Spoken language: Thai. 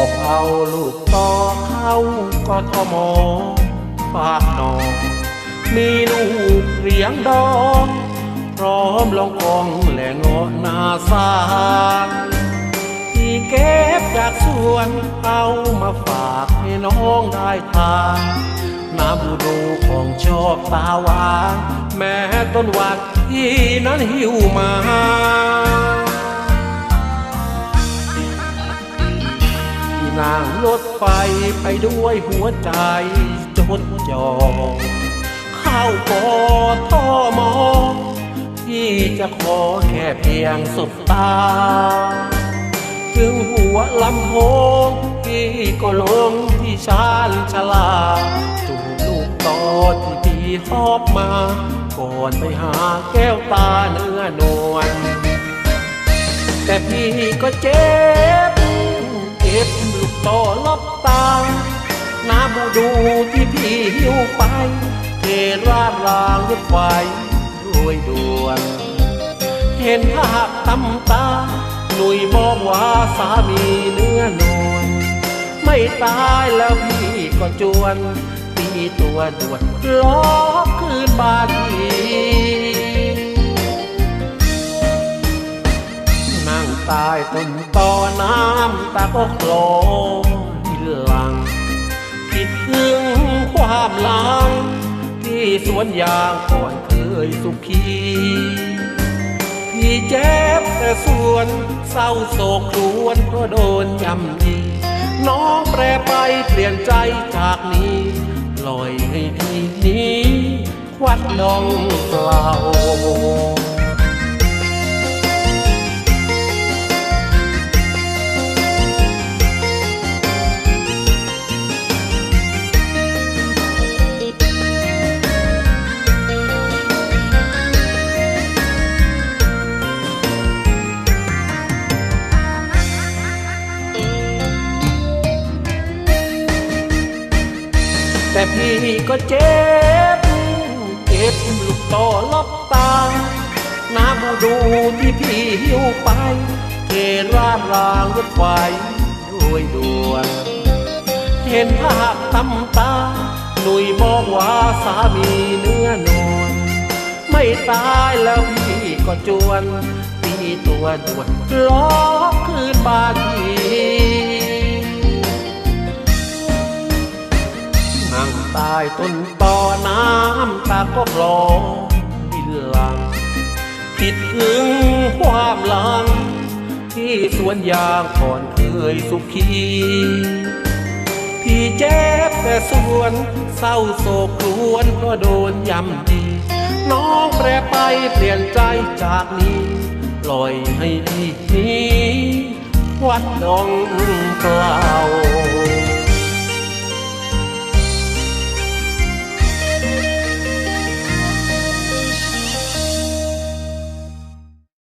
อบเอาลูกต่อเข้ากทมฝากนอง มีลูกเรียงดองพร้อมลองกองและเงาะนาสางที่เก็บจากสวนเอามาฝากให้น้องได้ทานน้ำบูดูของชอบตาหวานแม้ต้นวัดที่นั้นหิวมา นั่งรถไฟไปด้วยหัวใจจดจอเข้ากอท่อมอที่จะขอแค่เพียงสบตา ถึงหัวลำโพงที่ก็ลงที่ชานชาลาจูบลูกตอที่พี่หอบมา ก่อนไปหาแก้วตาเนื้อนวลแต่พี่ก็เจ็บเก็บ ลูกต่อลบตา น้ำบูดูที่พี่หิวไป เทราดรางรถไฟด้วยด่วน เห็นภาพตำตา หนุ่ยบอกว่าสามีเนื้อนวลไม่ตายแล้วพี่ก็จวนตีตัวด่วนล้อคืนบาน ตายต้นต่อน้ำตาก็โคลที่หลัง คิดถึงความหลัง ที่สวนยางก่อนเคยสุขีพี่เจ็บแต่ส่วนเศร้าโศกครวนเพราะโดนยำยีน้องแปรไปเปลี่ยนใจจากนี้ปล่อยให้พี่นี้ควัดน้องเปล่า พี่ก็เจ็บเก็บลูกต่อลบตา น้ำดูที่พี่หิวไป เทราดรางรถไฟด้วยด่วน เห็นภาพตำตา หนุ่ยบอกว่าสามีเนื้อนวลไม่ตายแล้วพี่ก็จวนตีตัวด่วนล้อคืนบานที นั่งใต้นต่อน้ำตาก็คลอวินหลังคิดถึงความหลัง ที่สวนยางก่อนเคยสุขีพี่เจ็บแต่ส่วนเศร้าโศกครวนเพราะโดนยำดีน้องแปรไปเปลี่ยนใจจากนี้ปล่อยให้พี่นี้วัดดองเปล่า